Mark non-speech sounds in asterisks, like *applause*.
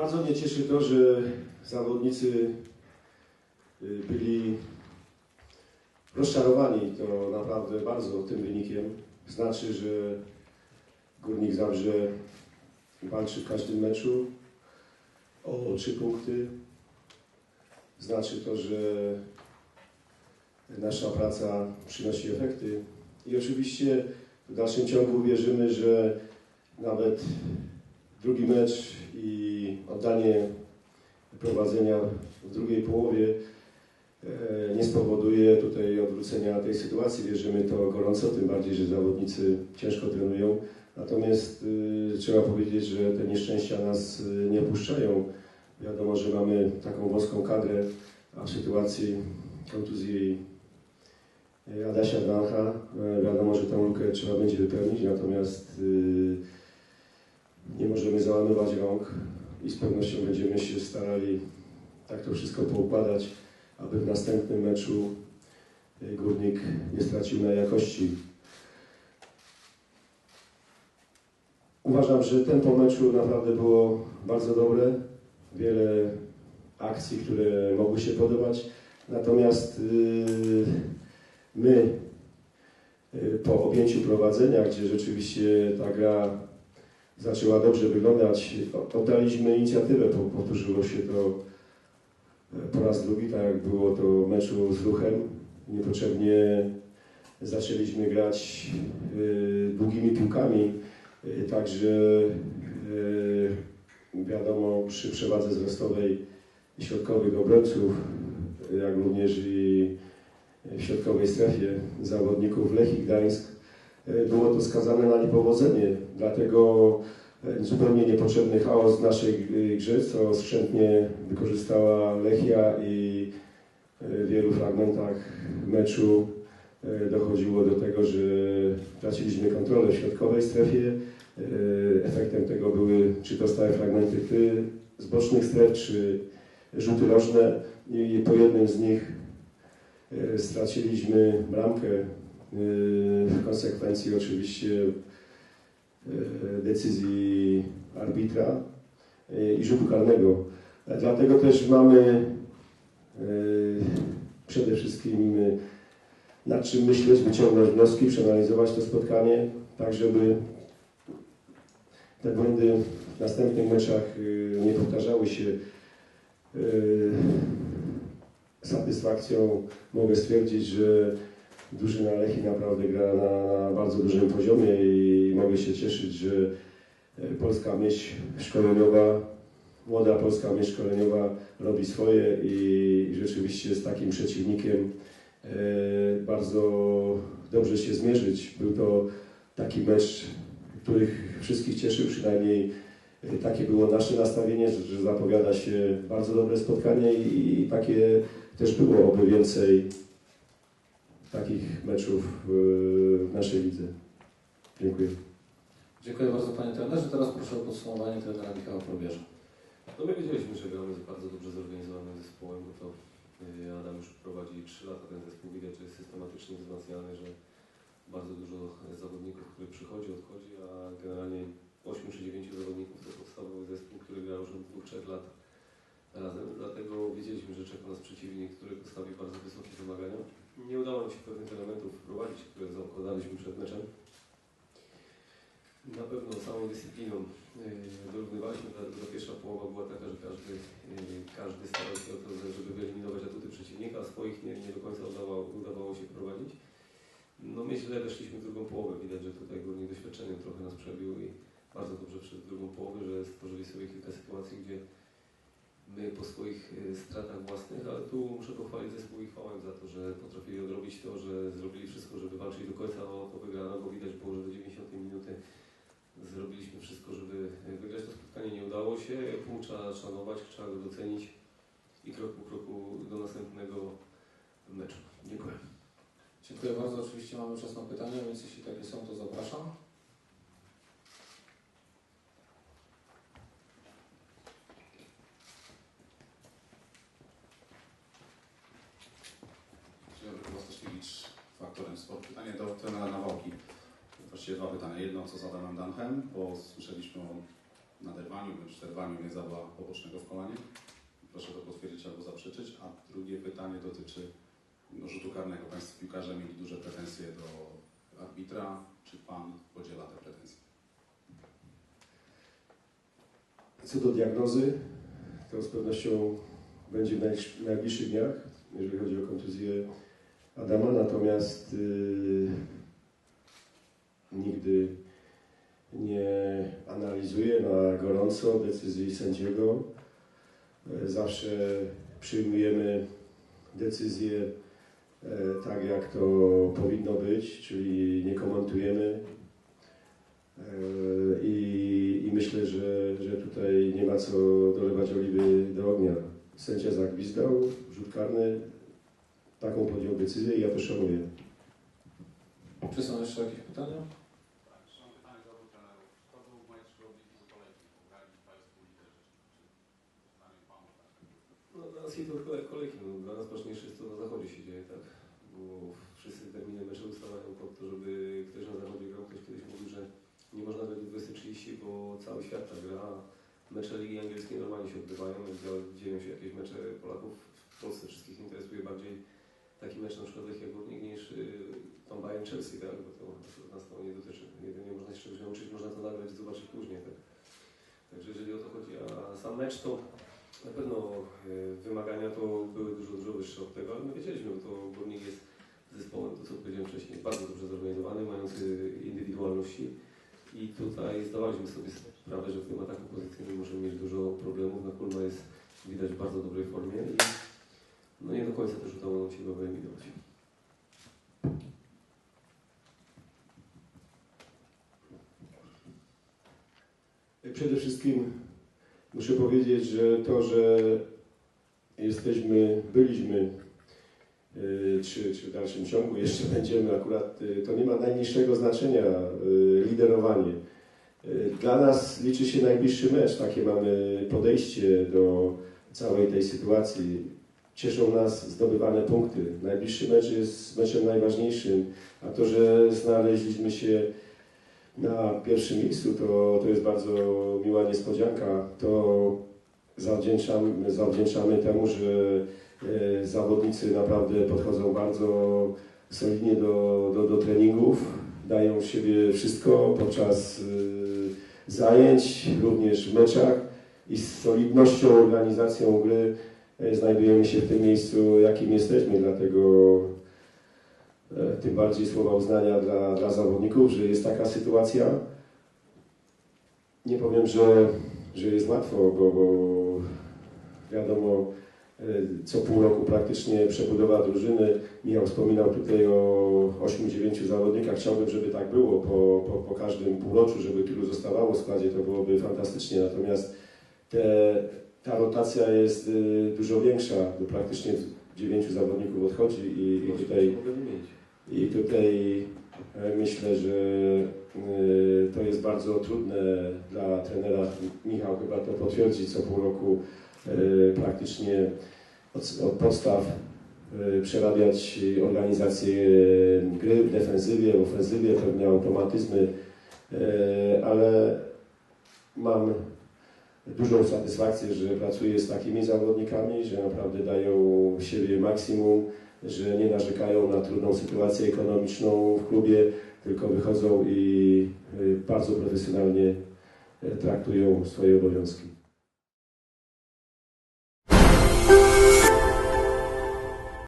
Bardzo mnie cieszy to, że zawodnicy y, byli rozczarowani to naprawdę bardzo tym wynikiem. Znaczy, że Górnik Zabrze walczy w każdym meczu o trzy punkty. Znaczy to, że nasza praca przynosi efekty. I oczywiście w dalszym ciągu wierzymy, że nawet drugi mecz i oddanie prowadzenia w drugiej połowie e, nie spowoduje tutaj odwrócenia tej sytuacji. Wierzymy to gorąco, tym bardziej, że zawodnicy ciężko trenują. Natomiast y, trzeba powiedzieć, że te nieszczęścia nas y, nie puszczają. Wiadomo, że mamy taką wąską kadrę, a w sytuacji kontuzji y, Adasia Dancha wiadomo, że tę lukę trzeba będzie wypełnić, natomiast nie możemy załamywać rąk i z pewnością będziemy się starali tak to wszystko poukładać, aby w następnym meczu y, Górnik nie stracił na jakości. Uważam, że tempo meczu naprawdę było bardzo dobre. Wiele akcji, które mogły się podobać. Natomiast yy, my yy, po objęciu prowadzenia, gdzie rzeczywiście ta gra zaczęła dobrze wyglądać, oddaliśmy inicjatywę. Po- Powtórzyło się to e, po raz drugi, tak jak było to w meczu z Ruchem. Niepotrzebnie zaczęliśmy grać yy, długimi piłkami. Y, Także wiadomo, przy przewadze wzrostowej środkowych obrońców, jak również i w środkowej strefie zawodników Lechii Gdańsk, było to skazane na niepowodzenie. Dlatego y, zupełnie niepotrzebny chaos w naszej y, grze, co skrzętnie wykorzystała Lechia i w wielu fragmentach meczu dochodziło do tego, że traciliśmy kontrolę w środkowej strefie. E, Efektem tego były czy to stałe fragmenty gry z bocznych stref, czy rzuty rożne. I po jednym z nich e, straciliśmy bramkę. E, W konsekwencji oczywiście e, decyzji arbitra e, i rzutu karnego. Dlatego też mamy przede wszystkim nad czym myśleć, wyciągnąć wnioski, przeanalizować to spotkanie, tak żeby te błędy w następnych meczach y, nie powtarzały się. Y, satysfakcją mogę stwierdzić, że drużyna Lechi naprawdę gra na, na bardzo dużym poziomie i mogę się cieszyć, że y, polska myśl szkoleniowa, młoda polska myśl szkoleniowa robi swoje i rzeczywiście z takim przeciwnikiem y, bardzo dobrze się zmierzyć. Był to taki mecz, których wszystkich cieszył, przynajmniej y, takie było nasze nastawienie, że, że zapowiada się bardzo dobre spotkanie i, i takie też było, oby więcej takich meczów y, w naszej lidze. Dziękuję. Dziękuję bardzo Panie Trenerze. Teraz proszę o podsumowanie trenera Michała Probierza. No my wiedzieliśmy, że gramy z bardzo dobrze zorganizowanym zespołem, bo to y, Adam już prowadzi 3 lata ten zespół. Widać, że jest systematycznie wzmacniany, że bardzo dużo zawodników, który przychodzi, odchodzi, a generalnie 8 czy 9 zawodników to podstawowy zespół, który gra już od 2-3 lat razem. Dlatego wiedzieliśmy, że czeka nas przeciwnik, który postawi bardzo wysokie wymagania. Nie udało nam się pewnych elementów wprowadzić, które zakładaliśmy przed meczem. Na pewno samą dyscypliną yy, dorównywaliśmy, dlatego ta pierwsza połowa była taka, że każdy, yy, każdy starał się o to, żeby wyeliminować atuty przeciwnika, a swoich nie, nie do końca udawało, udawało się prowadzić. No my źle weszliśmy w drugą połowę, widać, że tutaj górnik doświadczeniem trochę nas przebił i bardzo dobrze przed drugą połowę, że stworzyli sobie kilka sytuacji, gdzie po swoich yy, stratach własnych, ale tu muszę pochwalić zespół i chwałę za to, że potrafili odrobić to, że zrobili wszystko, żeby walczyć do końca o to wygrano, bo widać było, że do 90 minuty Zrobiliśmy wszystko, żeby wygrać to spotkanie. Nie udało się. Punkt trzeba szanować, trzeba go docenić i krok po kroku do następnego meczu. Dziękuję. Dziękuję bardzo. Oczywiście mamy czas na pytania, więc jeśli takie są, to zapraszam. Pytanie do trenera Nawałki. Właściwie dwa pytania. Jedno, co z Adamem Danchem, bo słyszeliśmy o naderwaniu bądź przerwaniu mięzadła pobocznego w kolanie. Proszę to potwierdzić albo zaprzeczyć. A drugie pytanie dotyczy no, rzutu karnego. Państwo piłkarze mieli duże pretensje do arbitra. Czy Pan podziela te pretensje? Co do diagnozy, to z pewnością będzie w najbliż- najbliższych dniach, jeżeli chodzi o Adama, natomiast yy, nigdy nie analizuję na gorąco decyzji sędziego. E, Zawsze przyjmujemy decyzję e, tak, jak to powinno być, czyli nie komentujemy. E, I, i myślę, że, że tutaj nie ma co dolewać oliwy do ognia. Sędzia zagwizdał, rzut karny, taką podjął decyzję i ja to szanuję. Czy są jeszcze jakieś pytania? Tak? No, dla nas jest to kole- kolejki. No, dla nas ważniejsze jest to, co na zachodzie się dzieje, tak? Bo wszyscy terminy mecze ustalają po to, żeby ktoś na zachodzie grał. Ktoś kiedyś mówił, że nie można grać do 20.30, bo cały świat tak gra. Mecze Ligi Angielskiej normalnie się odbywają. Dzieją się jakieś mecze Polaków, w Polsce wszystkich interesuje bardziej taki mecz na przykład Lechia Górnik niż tam Bayern Chelsea, tak? Bo to nas to nie dotyczy. Jedynie można się czegoś nauczyć, można to nagrać i zobaczyć później, tak? Także jeżeli o to chodzi, a sam mecz to na pewno e, wymagania to były dużo, dużo wyższe od tego, ale my wiedzieliśmy, bo to Górnik jest zespołem, to co powiedziałem wcześniej, bardzo dobrze zorganizowany, mający indywidualności i tutaj zdawaliśmy sobie sprawę, że w tym ataku pozycyjnym możemy mieć dużo problemów. Na Kulma jest widać w bardzo dobrej formie no nie do końca też udało nam się go wyeliminować. Przede wszystkim muszę powiedzieć, że to, że jesteśmy, byliśmy, y, czy, czy w dalszym ciągu jeszcze *laughs* będziemy akurat, y, to nie ma najmniejszego znaczenia y, liderowanie. Dla nas liczy się najbliższy mecz, takie mamy podejście do całej tej sytuacji. Cieszą nas zdobywane punkty. Najbliższy mecz jest meczem najważniejszym, a to, że znaleźliśmy się na pierwszym miejscu, to, to jest bardzo miła niespodzianka. To zawdzięczamy, zawdzięczamy temu, że e, zawodnicy naprawdę podchodzą bardzo solidnie do, do, do treningów, dają z siebie wszystko podczas e, zajęć, również w meczach i z solidnością, organizacją gry znajdujemy się w tym miejscu, jakim jesteśmy, dlatego e, tym bardziej słowa uznania dla, dla zawodników, że jest taka sytuacja. Nie powiem, że, że jest łatwo, bo, bo wiadomo, e, co pół roku praktycznie przebudowa drużyny. Michał wspominał tutaj o 8-9 zawodnikach. Chciałbym, żeby tak było po, po, po każdym półroczu, żeby tylu zostawało w składzie, to byłoby fantastycznie. Natomiast te, ta rotacja jest y, dużo większa, bo praktycznie 9 zawodników odchodzi i, i tutaj i tutaj e, myślę, że e, to jest bardzo trudne dla trenera. Michał chyba to potwierdzi co pół roku e, praktycznie od, od podstaw e, przerabiać organizację gry w defensywie, w ofensywie, pewne automatyzmy, ale mam dużą satysfakcję, że pracuję z takimi zawodnikami, że naprawdę dają siebie maksimum że nie narzekają na trudną sytuację ekonomiczną w klubie, tylko wychodzą i y, bardzo profesjonalnie y, traktują swoje obowiązki.